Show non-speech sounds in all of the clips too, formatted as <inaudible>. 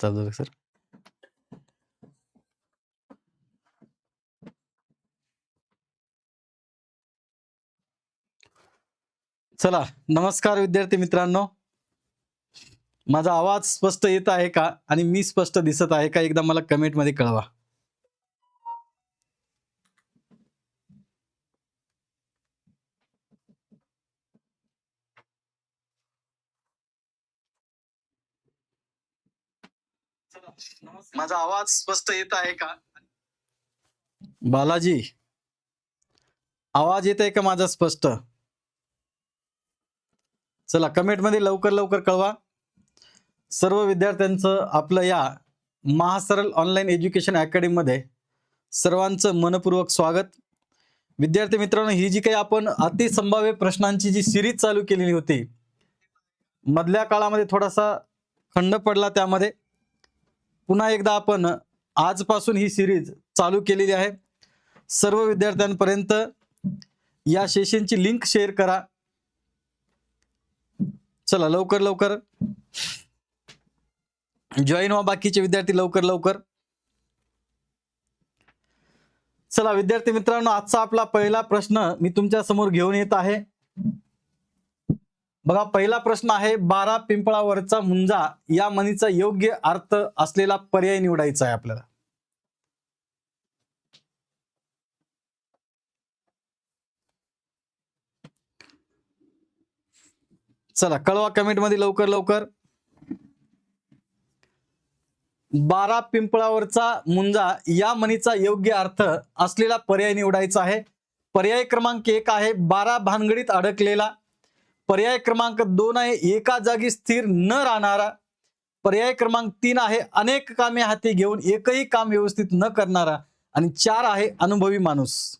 चालू झालं सर? चला नमस्कार विद्यार्थी मित्रांनो. माझा आवाज स्पष्ट येत आहे का? आणि मी स्पष्ट दिसत आहे का? एकदा मला कमेंटमध्ये कळवा. माझा आवाज स्पष्ट येत आहे का? बालाजी आवाज येत आहे का माझा स्पष्ट? चला कमेंटमध्ये लवकर लवकर कळवा. सर्व विद्यार्थ्यांचं आपलं या महासरल ऑनलाईन एज्युकेशन अकॅडमीमध्ये सर्वांचं मनपूर्वक स्वागत. विद्यार्थी मित्रांनो ही जी काही आपण अतिसंभाव्य प्रश्नांची जी सिरीज चालू केलेली होती मधल्या काळामध्ये थोडासा खंड पडला त्यामध्ये. पुन्हा एकदा आपण आजपासून ही सिरीज चालू केलेली आहे. सर्व विद्यार्थ्यांपर्यंत या सेशनची लिंक शेअर करा. चला लवकर लवकर. जॉईन व्हा बाकीचे विद्यार्थी लवकर लवकर. चला विद्यार्थी मित्रांनो आजचा आपला पहिला प्रश्न मी तुमच्यासमोर घेऊन येत आहे. बघा पहिला प्रश्न आहे बारा पिंपळावरचा मुंजा या म्हणीचा योग्य अर्थ असलेला पर्याय निवडायचा आहे आपल्याला. चला कळवा कमेंटमध्ये लवकर लवकर. बारा पिंपळावरचा मुंजा या म्हणीचा योग्य अर्थ असलेला पर्याय निवडायचा आहे. पर्याय क्रमांक एक आहे बारा भानगडीत अडकलेला. पर्याय क्रमांक दोन आहे. एका जागी स्थिर न राहणारा. पर्याय क्रमांक तीन आहे. अनेक कामे हाती घेऊन एकही काम व्यवस्थित न करणारा. आणि चार आहे अनुभवी माणूस.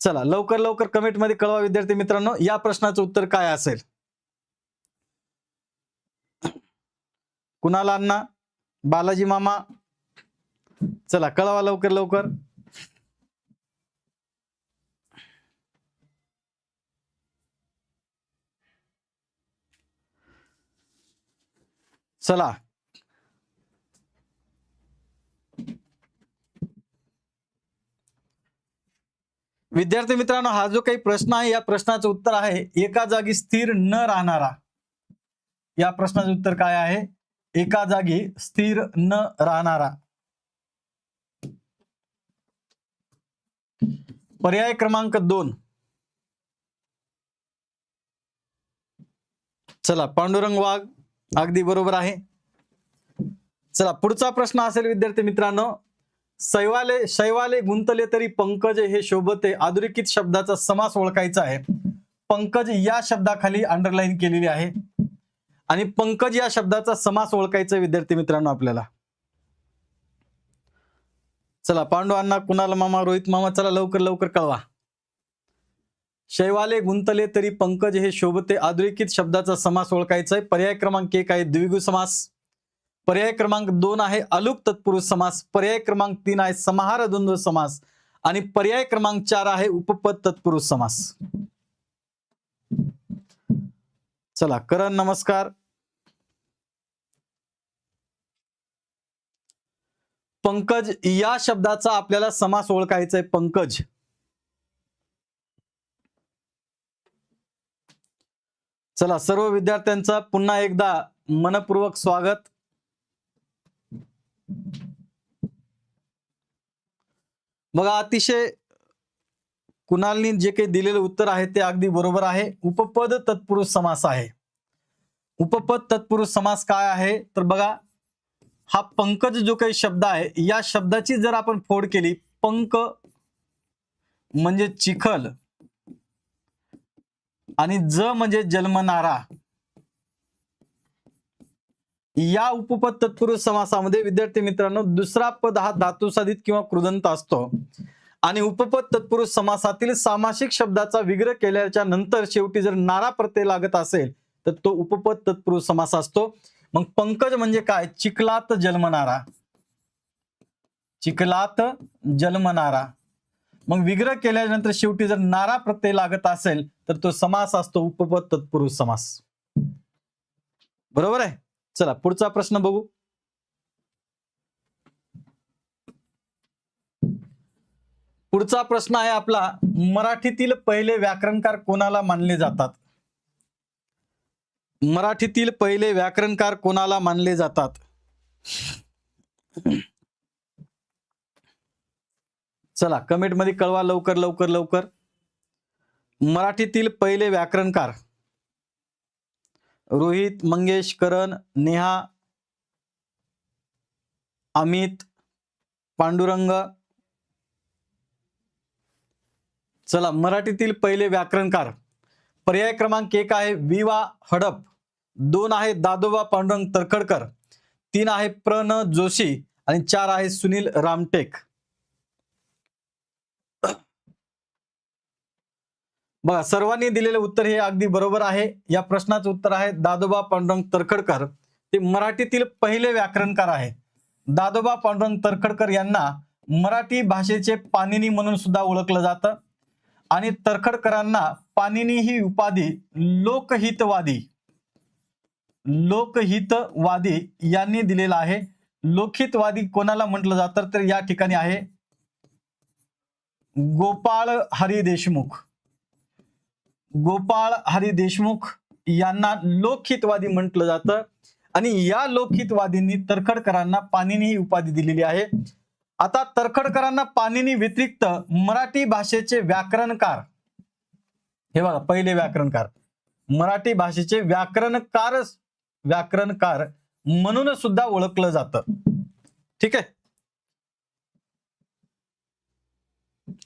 चला लवकर लवकर कमेंटमध्ये कळवा विद्यार्थी मित्रांनो. या प्रश्नाचं उत्तर काय असेल? कुणाला अण्णा बालाजी मामा? चला कळवा लवकर लवकर. चला. विद्यार्थी मित्रांनो हा जो काही प्रश्न आहे या प्रश्नाचं उत्तर आहे एका जागी स्थिर न राहणारा. या प्रश्नाचं उत्तर काय आहे? एका जागी स्थिर न राहणारा. पर्याय क्रमांक दोन. चला पांडुरंग वाघ. अगदी बरोबर आहे. चला पुढचा प्रश्न असेल विद्यार्थी मित्रांनो. शैवाले शैवाले गुंतले तरी पंकज हे शोभते अधोरेखित शब्दाचा समास ओळखायचा आहे. पंकज या शब्दाखाली अंडरलाईन केलेली आहे. आणि पंकज या शब्दाचा समास ओळखायचा विद्यार्थी मित्रांनो आपल्याला. चला पांडू अण्णा कुणाल मामा रोहित मामा चला लवकर लवकर कळवा. शैवाले गुंतले तरी पंकज हे शोभते. अधोरेखित शब्दाचा समास ओळखायचा आहे पर्याय क्रमांक एक आहे द्विगु समास. पर्याय क्रमांक दोन आहे अलुक तत्पुरुष समास. पर्याय क्रमांक तीन आहे समाहार द्वंद्व समास. आणि पर्याय क्रमांक चार आहे उपपद तत्पुरुष समास. चला करण नमस्कार. पंकज या शब्दाचा आपल्याला समास ओळखायचा आहे पंकज. चला सर्व विद्यार्थ्यांचा पुन्हा एकदा मनपूर्वक स्वागत. बघा अतिशय कुणालनी जे काही दिलेलं उत्तर आहे ते अगदी बरोबर आहे. उपपद तत्पुरुष समास आहे. उपपद तत्पुरुष समास काय आहे? तर बघा हा पंकज जो काही शब्द आहे या शब्दाची जर आपण फोड केली पंक म्हणजे चिखल. आणि ज म्हणजे जन्मनारा. या उपपद तत्पुरुष समासामध्ये विद्यार्थी मित्रांनो दुसरा पद हा धातुसाधित किंवा कृदंत असतो. आणि उपपद तत्पुरुष समासातील सामासिक शब्दाचा विग्रह केल्याच्यानंतर शेवटी जर नारा प्रत्यय लागत असेल तर तो उपपद तत्पुरुष समास असतो. मग पंकज म्हणजे काय? चिखलात जन्मनारा. चिखलात जन्मनारा. मग विग्रह केल्यानंतर शेवटी जर नारा प्रत्यय लागत असेल तर तो समास असतो उपपद तत्पुरुष समास. बरोबर आहे? चला पुढचा प्रश्न बघू. पुढचा प्रश्न आहे आपला मराठीतील पहिले व्याकरणकार कोणाला मानले जातात? मराठीतील पहिले व्याकरणकार कोणाला मानले जातात? चला कमेंटमध्ये कळवा लवकर लवकर लवकर. मराठीतील पहिले व्याकरणकार रोहित मंगेश करण नेहा अमित पांडुरंग. चला मराठीतील पहिले व्याकरणकार. पर्याय क्रमांक एक आहे विवा हडप दोन आहे दादोबा पांडुरंग तरखडकर तीन आहे प्रण जोशी आणि चार आहे सुनील रामटेक. बघा सर्वांनी दिलेलं उत्तर हे अगदी बरोबर आहे. या प्रश्नाचं उत्तर आहे दादोबा पांडुरंग तरखडकर. ते मराठीतील पहिले व्याकरणकार आहे. दादोबा पांडुरंग तरखडकर यांना मराठी भाषेचे पाणिनी म्हणून सुद्धा ओळखलं जातं. आणि तरखडकरांना पाणिनी ही उपाधी लोकहितवादी लोकहितवादी यांनी दिलेला आहे. लोकहितवादी कोणाला म्हटलं जातं? तर या ठिकाणी आहे गोपाळ हरी देशमुख. गोपाळ हरी देशमुख यांना लोकहितवादी म्हटलं जातं. आणि या लोकहितवादींनी तरखडकरांना पानिनी ही उपाधी दिलेली आहे. आता तरखडकरांना पाणीनी व्यतिरिक्त मराठी भाषेचे व्याकरणकार हे बघा पहिले व्याकरणकार मराठी भाषेचे व्याकरणकार व्याकरणकार म्हणून सुद्धा ओळखलं जातं. ठीक आहे?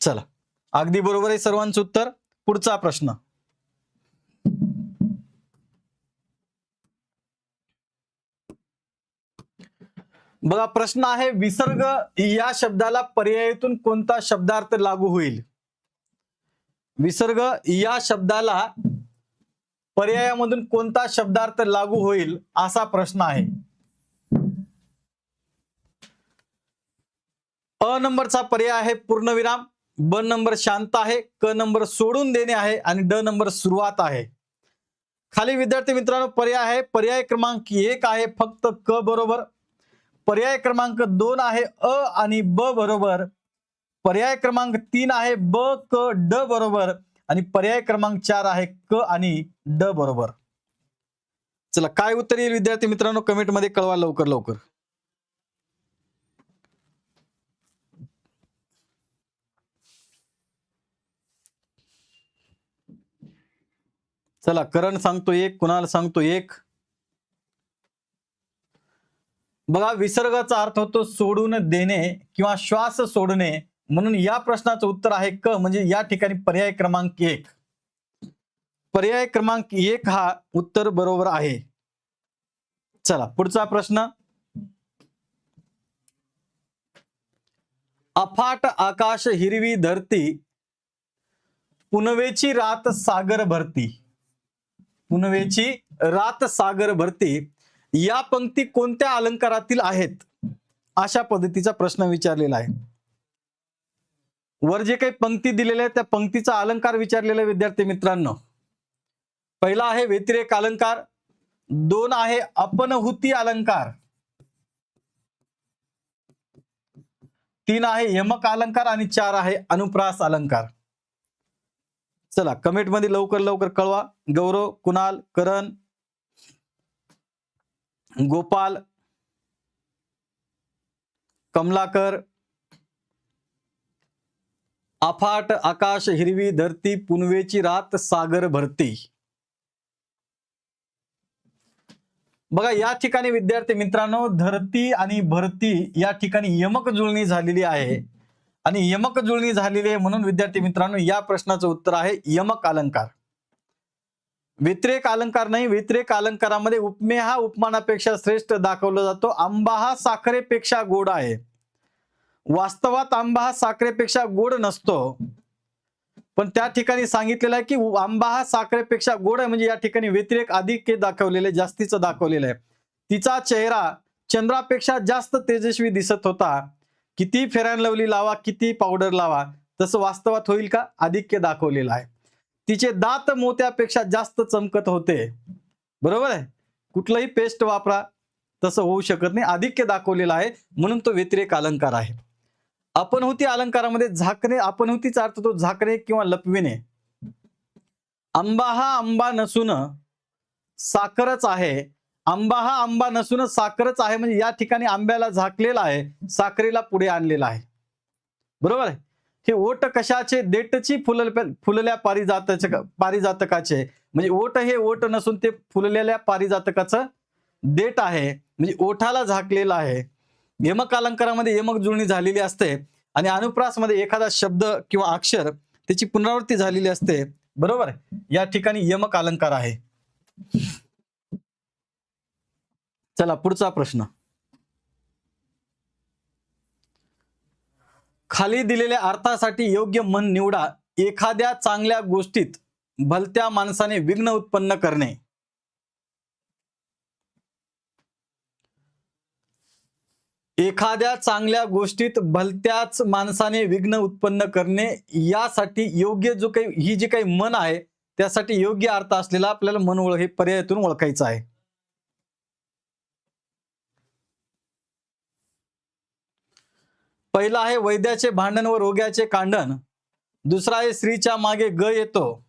चला. अगदी बरोबर आहे सर्वांचं उत्तर. पुढचा प्रश्न. बघा प्रश्न आहे विसर्ग या शब्दाला पर्यायातून कोणता शब्दार्थ लागू होईल? विसर्ग या शब्दाला पर्यायामधून कोणता शब्दार्थ लागू होईल असा प्रश्न आहे. अ नंबरचा पर्याय आहे पूर्णविराम ब नंबर शांत आहे क नंबर सोडून देणे आहे आणि ड नंबर सुरुवात आहे. खाली विद्यार्थी मित्रांनो पर्याय आहे पर्याय क्रमांक एक आहे फक्त क बरोबर. पर्याय क्रमांक दोन आहे अ आणि ब बरोबर. पर्याय क्रमांक तीन आहे ब क ड बरोबर. आणि पर्याय क्रमांक चार आहे क आणि ड बरोबर. चला काय उत्तर येईल विद्यार्थी मित्रांनो? कमेंटमध्ये कळवा लवकर लवकर. चला करण सांगतो एक कुणाल सांगतो एक. बघा विसर्गाचा अर्थ होतो सोडून देणे किंवा श्वास सोडणे. म्हणून या प्रश्नाचं उत्तर आहे क म्हणजे या ठिकाणी पर्याय क्रमांक एक. पर्याय क्रमांक एक हा उत्तर बरोबर आहे. चला पुढचा प्रश्न. अफाट आकाश हिरवी धरती पुनवेची रात सागर भरती. पुनवेची रात सागर भरती. या पंक्ती कोणत्या अलंकारातील आहेत? अशा पद्धतीचा प्रश्न विचारलेला आहे. वर जे काही पंक्ती दिलेल्या आहेत त्या पंक्तीचा अलंकार विचारलेला विद्यार्थी मित्रांनो. पहिला आहे व्यतिरेक अलंकार. दोन आहे अपनहुती अलंकार. तीन आहे यमक अलंकार आणि चार आहे अनुप्रास अलंकार. चला कमेंटमध्ये लवकर लवकर कळवा. गौरव कुणाल करण गोपाल कमलाकर अफाट आकाश हिरवी धरती पुनवेची रात सागर भरती. बघा या ठिकाणी विद्यार्थी मित्रांनो धरती आणि भरती या ठिकाणी यमक जुळणी झालेली आहे. आणि यमक जुळणी झालेली आहे म्हणून विद्यार्थी मित्रांनो या प्रश्नाचं उत्तर आहे यमक अलंकार. व्यतिरेक अलंकार नाही व्यतिरेक अलंकारामध्ये उपमे हा उपमानापेक्षा श्रेष्ठ दाखवला जातो. आंबा हा साखरेपेक्षा गोड आहे. वास्तवात आंबा हा साखरेपेक्षा गोड नसतो. पण त्या ठिकाणी सांगितलेलं आहे की आंबा हा साखरेपेक्षा गोड आहे म्हणजे या ठिकाणी व्यतिरेक अधिक दाखवलेले आहे, जास्तीचं दाखवलेलं आहे. तिचा चेहरा चंद्रापेक्षा जास्त तेजस्वी दिसत होता. किती फेरन लवली लावा किती पावडर लावा तसं वास्तवात होईल का? आधिक्य दाखवलेलं आहे. तिचे दात मोत्यापेक्षा जास्त चमकत होते. बरोबर आहे? कुठलंही पेस्ट वापरा तसं होऊ शकत नाही. आधिक्य दाखवलेलं आहे. म्हणून तो व्यतिरेक अलंकार आहे. अपनहुती अलंकारामध्ये झाकणे अपनहुतीचा अर्थ तो झाकणे किंवा लपविणे. आंबा हा आंबा नसून साखरच आहे. आंबा हा आंबा नसून साखरच आहे. म्हणजे या ठिकाणी आंब्याला झाकलेला आहे. साखरेला पुढे आणलेला आहे. बरोबर आहे? हे ओट कशाचे? देटची फुल फुलल्या पारिजातच्या पारिजातकाचे. म्हणजे ओट हे ओट नसून ते फुललेल्या पारिजातकाचं देट आहे. म्हणजे ओठाला झाकलेलं आहे. यमक अलंकारामध्ये यमक जुळणी झालेली असते. आणि अनुप्रासमध्ये एखादा शब्द किंवा अक्षर त्याची पुनरावृत्ती झालेली असते. बरोबर? या ठिकाणी यमक अलंकार आहे. चला पुढचा प्रश्न. खाली दिलेल्या अर्थासाठी योग्य मन निवडा. एखाद्या चांगल्या गोष्टीत भलत्या माणसाने विघ्न उत्पन्न करणे. एखाद्या चांगल्या गोष्टीत भलत्याच माणसाने विघ्न उत्पन्न करणे यासाठी योग्य जो काही ही जी काही मन आहे त्यासाठी योग्य अर्थ असलेला आपल्याला मन ओळख हे पर्यायातून ओळखायचं आहे. पहिला आहे वैद्याचे भांडण व रोग्याचे कांडण. दुसरा आहे स्त्रीच्या मागे ग येतो.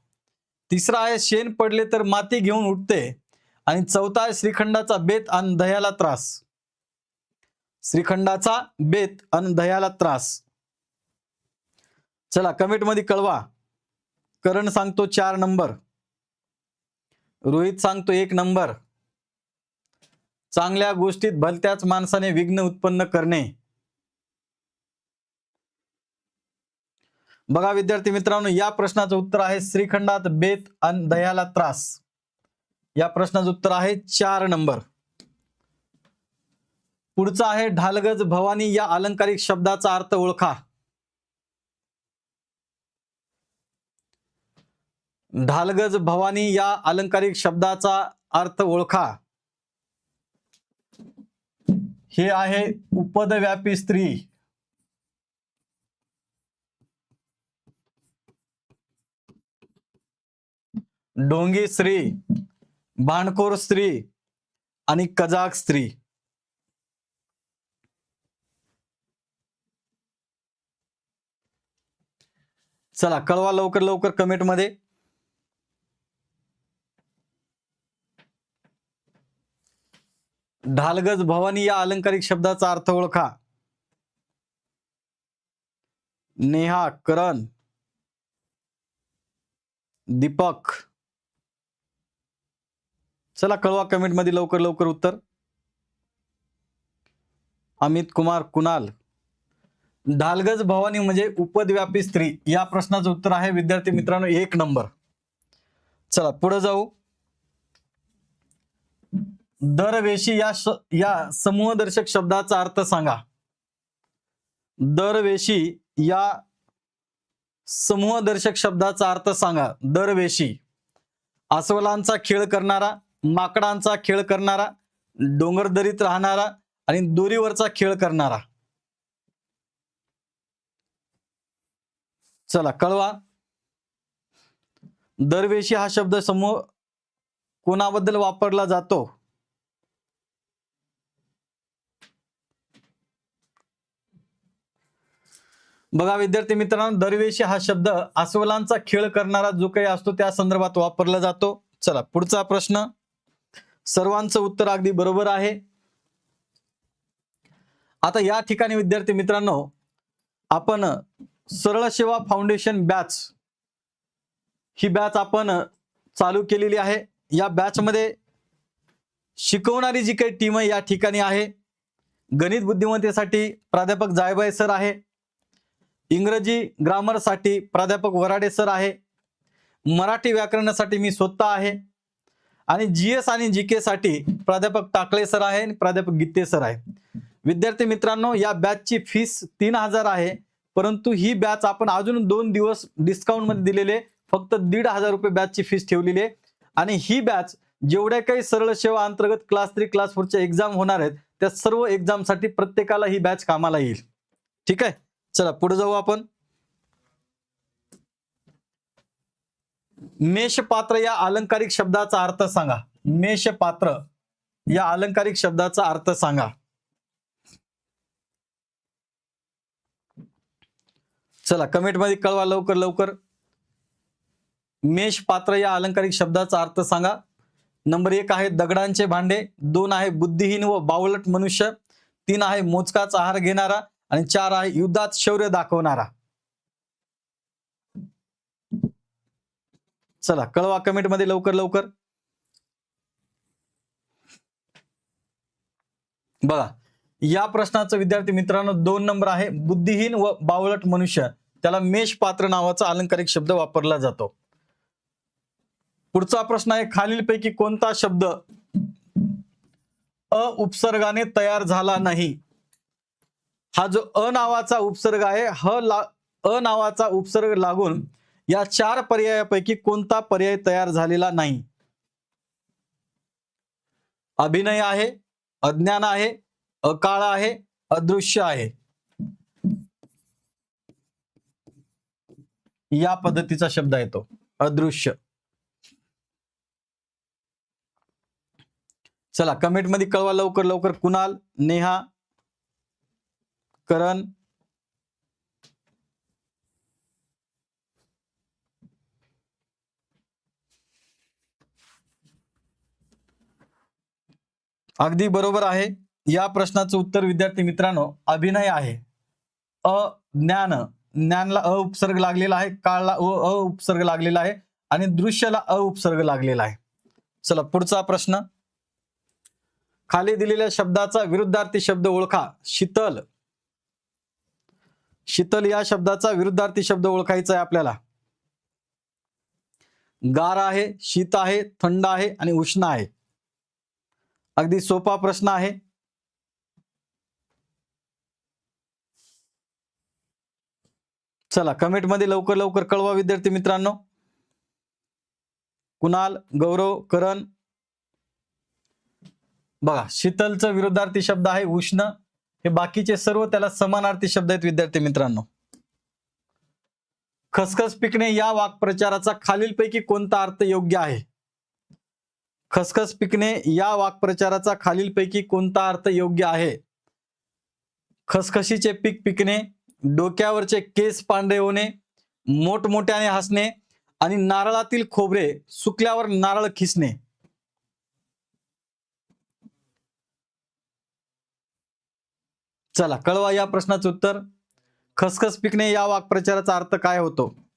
तिसरा आहे शेण पडले तर माती घेऊन उठते. आणि चौथा आहे श्रीखंडाचा बेत आणि दह्याला त्रास. श्रीखंडाचा बेत आणि दह्याला त्रास. चला कमेंटमध्ये कळवा. करण सांगतो चार नंबर. रोहित सांगतो एक नंबर. चांगल्या गोष्टीत भलत्याच माणसाने विघ्न उत्पन्न करणे. बघा विद्यार्थी मित्रांनो या प्रश्नाचं उत्तर आहे श्रीखंडात बेत आणि दह्याला त्रास. या प्रश्नाचं उत्तर आहे चार नंबर. पुढचा आहे ढालगज भवानी या अलंकारिक शब्दाचा अर्थ ओळखा. ढालगज भवानी या अलंकारिक शब्दाचा अर्थ ओळखा. हे आहे उपदव्यापी स्त्री. डोंगी स्त्री भांडखोर स्त्री आणि कजाक स्त्री. चला कळवा लवकर लवकर कमेंटमध्ये. ढालगज भवानी या अलंकारिक शब्दाचा अर्थ ओळखा. नेहा करण. दीपक. चला कळवा कमेंटमध्ये लवकर लवकर उत्तर. अमित कुमार कुणाल? ढालगज भवानी म्हणजे उपद्व्यापी स्त्री. या प्रश्नाचं उत्तर आहे विद्यार्थी मित्रांनो एक नंबर. चला पुढे जाऊ. दरवेशी या श या समूहदर्शक शब्दाचा अर्थ सांगा. दरवेशी या समूहदर्शक शब्दाचा अर्थ सांगा. दरवेशी. अस्वलांचा खेळ करणारा माकडांचा खेळ करणारा डोंगरदरीत राहणारा आणि दोरीवरचा खेळ करणारा. चला कळवा. दरवेशी हा शब्द समूह कोणाबद्दल वापरला जातो? बघा विद्यार्थी मित्रांनो दरवेशी हा शब्द अस्वलांचा खेळ करणारा जो काही असतो त्या संदर्भात वापरला जातो. चला पुढचा प्रश्न. सर्वांचं उत्तर अगदी बरोबर आहे. आता या ठिकाणी विद्यार्थी मित्रांनो आपण सरळ सेवा फाउंडेशन बॅच ही बॅच आपण चालू केलेली आहे. या बॅचमध्ये शिकवणारी जी काही टीम आहे या ठिकाणी आहे गणित बुद्धिमत्तेसाठी प्राध्यापक जायबाई सर आहे. इंग्रजी ग्रामरसाठी प्राध्यापक वराडे सर आहे. मराठी व्याकरणासाठी मी स्वतः आहे. आणि जी एस आणि जी के साठी प्राध्यापक टाकळे सर आहे आणि प्राध्यापक गीते सर आहे. विद्यार्थी मित्रांनो या बॅचची फीस तीन हजार आहे. परंतु ही बॅच आपण अजून दोन दिवस डिस्काउंटमध्ये दिलेले फक्त दीड हजार रुपये बॅचची फीस ठेवलेली आहे. आणि ही बॅच जेवढ्या काही सरळ सेवा अंतर्गत क्लास थ्री क्लास फोरच्या एक्झाम होणार आहेत त्या सर्व एक्झामसाठी प्रत्येकाला ही बॅच कामाला येईल. ठीक आहे? चला पुढे जाऊ आपण. मेषपात्र या अलंकारिक शब्दाचा अर्थ सांगा. मेषपात्र या अलंकारिक शब्दाचा अर्थ सांगा. चला कमेंटमध्ये कळवा लवकर लवकर. मेष पात्र या अलंकारिक शब्दाचा अर्थ सांगा. नंबर एक आहे दगडांचे भांडे दोन आहे बुद्धिहीन व बावलट मनुष्य तीन आहे मोजकाचा आहार घेणारा आणि चार आहे युद्धात शौर्य दाखवणारा. चला कळवा कमेंटमध्ये लवकर लवकर. बघा या प्रश्नाचं विद्यार्थी मित्रांनो दोन नंबर आहे. बुद्धिहीन व बावळट मनुष्य. त्याला मेष पात्र नावाचा अलंकारिक शब्द वापरला जातो. पुढचा प्रश्न आहे खालीलपैकी कोणता शब्द अ उपसर्गाने तयार झाला नाही? हा जो अ नावाचा उपसर्ग आहे ह ला अ नावाचा उपसर्ग लागून या चार पर्यायापैकी कोणता पर्याय तयार झालेला नाही? अभिनय आहे अज्ञान आहे अकाळ आहे अदृश्य आहे. या पद्धतीचा शब्द येतो अदृश्य. चला कमेंटमध्ये कळवा लवकर लवकर. कुणाल नेहा करण अगदी बरोबर आहे. या प्रश्नाचं उत्तर विद्यार्थी मित्रांनो अभिनय आहे. अ ज्ञान. ज्ञानला अ उपसर्ग लागलेला आहे काळला अ अ उपसर्ग लागलेला आहे आणि दृश्यला अ उपसर्ग लागलेला आहे. चला पुढचा प्रश्न. खाली दिलेल्या शब्दाचा विरुद्धार्थी शब्द ओळखा. शीतल. शीतल या शब्दाचा विरुद्धार्थी शब्द ओळखायचा आहे आपल्याला. गार आहे शीत आहे थंड आहे आणि उष्ण आहे. अगदी सोपा प्रश्न आहे. चला कमेंटमध्ये लवकर लवकर कळवा विद्यार्थी मित्रांनो. कुणाल गौरव करण. बघा शीतलचं विरुद्धार्थी शब्द आहे उष्ण. हे बाकीचे सर्व त्याला समानार्थी शब्द आहेत विद्यार्थी मित्रांनो. खसखस पिकणे या वाक्प्रचाराचा खालीलपैकी कोणता अर्थ योग्य आहे? खसखस पिकणे या वाक्प्रचाराचा खालीलपैकी कोणता अर्थ योग्य आहे? खसखशीचे पीक पिकणे डोक्यावरचे केस पांढरे होणे मोठमोठ्याने हसणे आणि नारळातील खोबरे सुकल्यावर नारळ खिसणे. चला कळवा या प्रश्नाचं उत्तर. खसखस पिकणे या वाक्प्रचाराचा अर्थ काय होतो?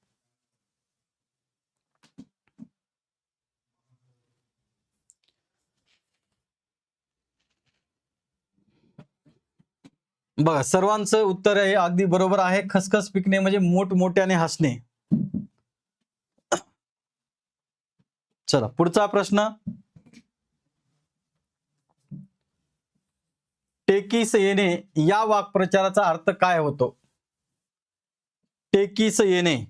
बघा सर्वांचं उत्तर हे अगदी बरोबर आहे. खसखस पिकणे म्हणजे मोठमोठ्याने हसणे. चला पुढचा प्रश्न. टेकीस येणे या वाक्प्रचाराचा अर्थ काय होतो? टेकीस येणे.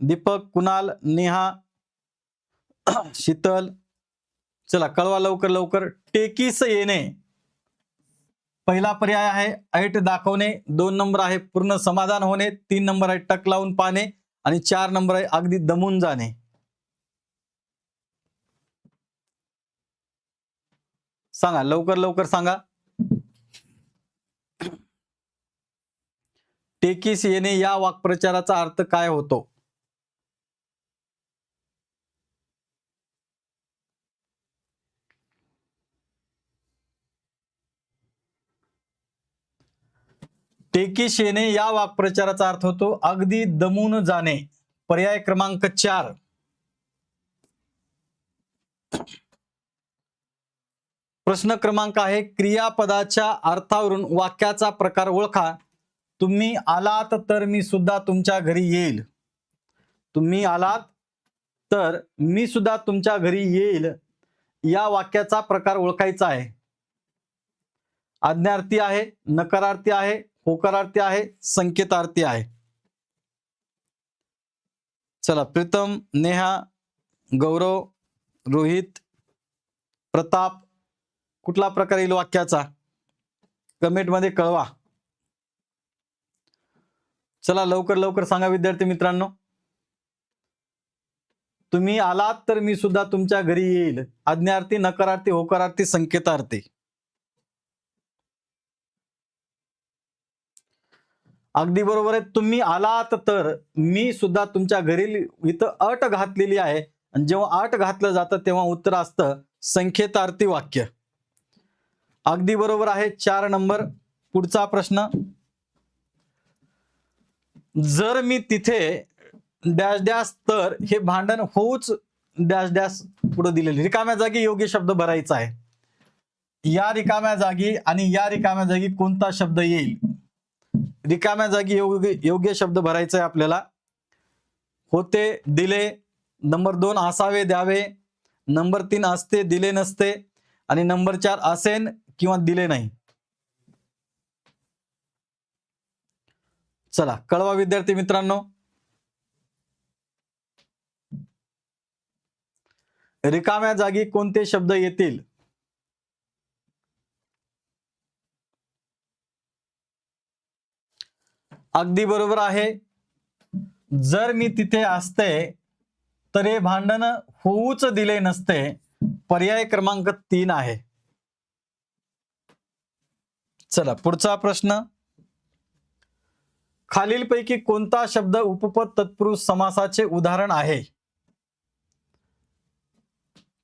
दीपक कुणाल नेहा <clears throat> शीतल. चला कळवा लवकर लवकर. टेकीस येणे. पहिला पर्याय आहे ऐट दाखवणे दोन नंबर आहे पूर्ण समाधान होणे तीन नंबर आहे टक लावून पाहणे आणि चार नंबर आहे अगदी दमून जाणे. सांगा लवकर लवकर सांगा. टेकीस येणे या वाक्प्रचाराचा अर्थ काय होतो? टेकी येणे या वाक्प्रचाराचा अर्थ होतो अगदी दमून जाणे. पर्याय क्रमांक चार. प्रश्न क्रमांक आहे क्रियापदाच्या अर्थावरून वाक्याचा प्रकार ओळखा. तुम्ही आलात तर मी सुद्धा तुमच्या घरी येईल. तुम्ही आलात तर मी सुद्धा तुमच्या घरी येईल. या वाक्याचा प्रकार ओळखायचा आहे. आज्ञार्थी आहे नकारार्थी आहे होकारार्थी आहे संकेतार्थी आहे. चला प्रीतम नेहा गौरव रोहित प्रताप कुठला प्रकार येईल वाक्याचा? कमेंटमध्ये कळवा. चला लवकर लवकर सांगा विद्यार्थी मित्रांनो. तुम्ही आलात तर मी सुद्धा तुमच्या घरी येईल. आज्ञार्थी नकारार्थी होकारार्थी संकेतार्थी. अगदी बरोबर आहे. तुम्ही आलात तर मी सुद्धा तुमच्या घरी इथं अट घातलेली आहे. आणि जेव्हा अट घातलं जातं तेव्हा उत्तर असतं संख्येतार्थी वाक्य. अगदी बरोबर आहे. चार नंबर पुढचा प्रश्न. जर मी तिथे डॅश डॅश तर हे भांडण होऊच डॅश डॅश पुढे दिलेले. रिकाम्या जागी योग्य शब्द भरायचा आहे. या रिकाम्या जागी आणि या रिकाम्या जागी कोणता शब्द येईल? रिकाम्या जागी योग्य योग्य शब्द भरायचा आहे आपल्याला. होते दिले नंबर दोन असावे द्यावे. नंबर तीन असते दिले नसते. आणि नंबर चार असेन किंवा दिले नाही. चला कळवा विद्यार्थी मित्रांनो. रिकाम्या जागी कोणते शब्द येतील? अगदी बरोबर आहे. जर मी तिथे असते तर हे भांडण होऊच दिले नसते. पर्याय क्रमांक तीन आहे. चला पुढचा प्रश्न. खालीलपैकी कोणता शब्द उपपद तत्पुरुष समासाचे उदाहरण आहे?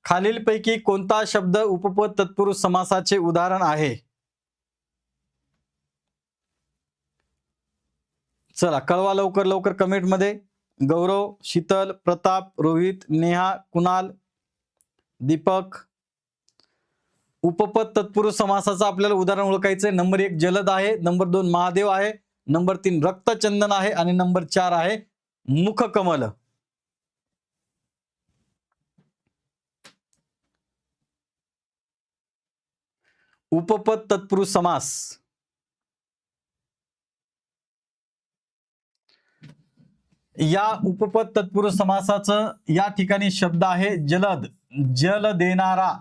खालीलपैकी कोणता शब्द उपपद तत्पुरुष समासाचे उदाहरण आहे? चला कळवा लवकर लवकर कमेंटमध्ये गौरव शीतल प्रताप रोहित नेहा कुणाल दीपक. उपपद तत्पुरुष समासाचं आपल्याला उदाहरण ओळखायचंय. नंबर एक जलद आहे नंबर दोन महादेव आहे नंबर तीन रक्तचंदन आहे आणि नंबर चार आहे मुखकमल. उपपद तत्पुरुष समास. या उपपद तत्पुरुष समासाचं या ठिकाणी शब्द आहे जलद. जल देणारा.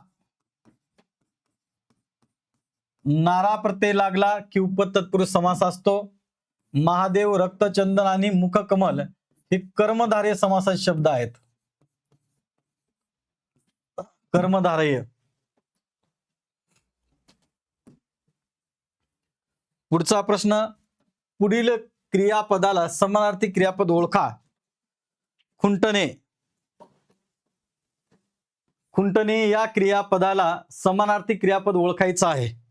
नारा प्रत्यय लागला की उपपद तत्पुरुष समास असतो. महादेव रक्तचंदन आणि मुखकमल हे कर्मधारय समासाचे शब्द आहेत. कर्मधारय. पुढचा प्रश्न पुढील क्रियापदाला समानार्थी क्रियापद ओळखा. खुंटणे. खुंटणे या क्रियापदाला समानार्थी क्रियापद ओळखायचं आहे.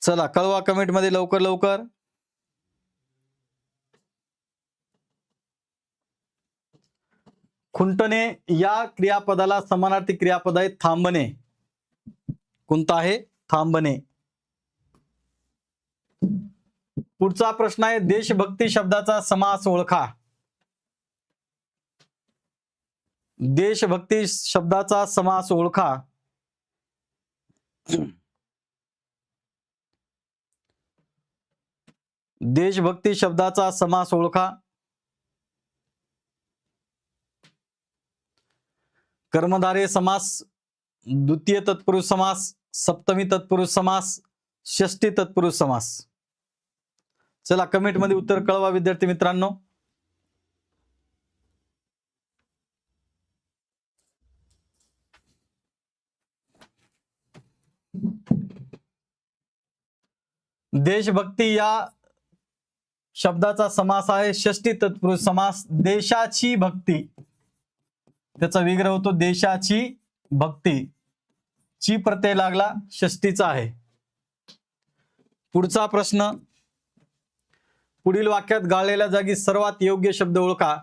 चला कळवा कमेंटमध्ये लवकर लवकर. खुंटणे या क्रियापदाला समानार्थी क्रियापद आहे थांबणे. कोणता आहे? थांबणे. पुढचा प्रश्न आहे देशभक्ती शब्दाचा समास ओळखा. देशभक्ती शब्दाचा समास ओळखा. देशभक्ती शब्दाचा समास ओळखा. कर्मधारे समास द्वितीय तत्पुरुष समास सप्तमी तत्पुरुष समास षष्टी तत्पुरुष समास. चला कमेंटमध्ये उत्तर कळवा विद्यार्थी मित्रांनो. देशभक्ती या शब्दाचा समास आहे षष्टी तत्पुरुष समास देशाची भक्ती. त्याचा विग्रह होतो देशाची भक्ती. ची प्रत्यय लागला षष्टीचा आहे. पुढचा प्रश्न. पुढील वाक्यात गाळलेल्या जागी सर्वात योग्य शब्द ओळखा.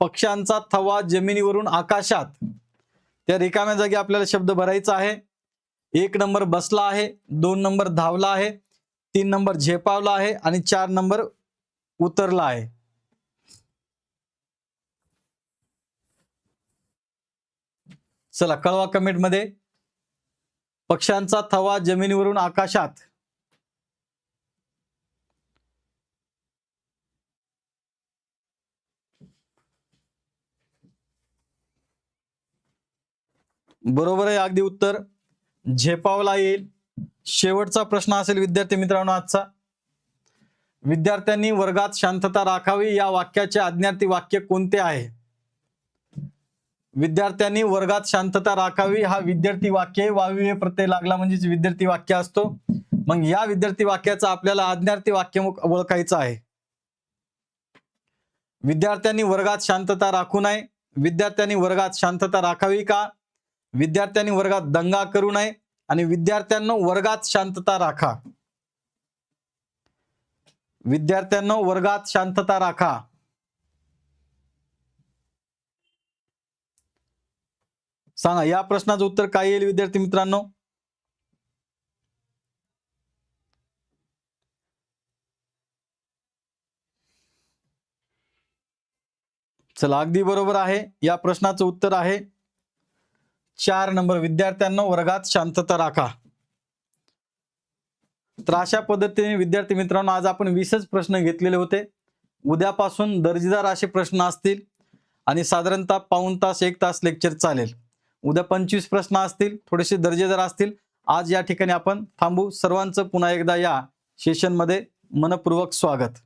पक्ष्यांचा थवा जमिनीवरून आकाशात. त्या रिकाम्या जागी आपल्याला शब्द भरायचा आहे. एक नंबर बसला आहे दोन नंबर धावला आहे तीन नंबर झेपावला आहे आणि चार नंबर उतरला आहे. चला कळवा कमेंटमध्ये पक्ष्यांचा थवा जमिनीवरून आकाशात. बरोबर आहे अगदी उत्तर. झेपावला येईल. शेवटचा प्रश्न असेल विद्यार्थी मित्रांनो आजचा. विद्यार्थ्यांनी वर्गात शांतता राखावी या वाक्याचे अज्ञाती वाक्य कोणते आहे? विद्यार्थ्यांनी वर्गात शांतता राखावी. हा विद्यार्थी वाक्य वावी प्रत्यय लागला म्हणजेच विद्यार्थी वाक्य असतो. मग या विद्यार्थी वाक्याचा आपल्याला आज्ञार्थी वाक्य ओळखायचं आहे. विद्यार्थ्यांनी वर्गात शांतता राखू नये. विद्यार्थ्यांनी वर्गात शांतता राखावी का? विद्यार्थ्यांनी वर्गात दंगा करू नये. आणि विद्यार्थ्यांना वर्गात शांतता राखा. विद्यार्थ्यांना वर्गात शांतता राखा. सांगा या प्रश्नाचं उत्तर काय येईल विद्यार्थी मित्रांनो? चला अगदी बरोबर आहे. या प्रश्नाचं उत्तर आहे चार नंबर. विद्यार्थ्यांना वर्गात शांतता राखा. तर अशा पद्धतीने विद्यार्थी मित्रांनो आज आपण वीसच प्रश्न घेतलेले होते. उद्यापासून दर्जेदार असे प्रश्न असतील आणि साधारणतः पाऊण तास एक तास लेक्चर चालेल. उद्या पंचवीस प्रश्न असतील थोडेसे दर्जेदार असतील आज या ठिकाणी आपण थांबू. सर्वांचं पुन्हा एकदा या सेशनमध्ये मनपूर्वक स्वागत.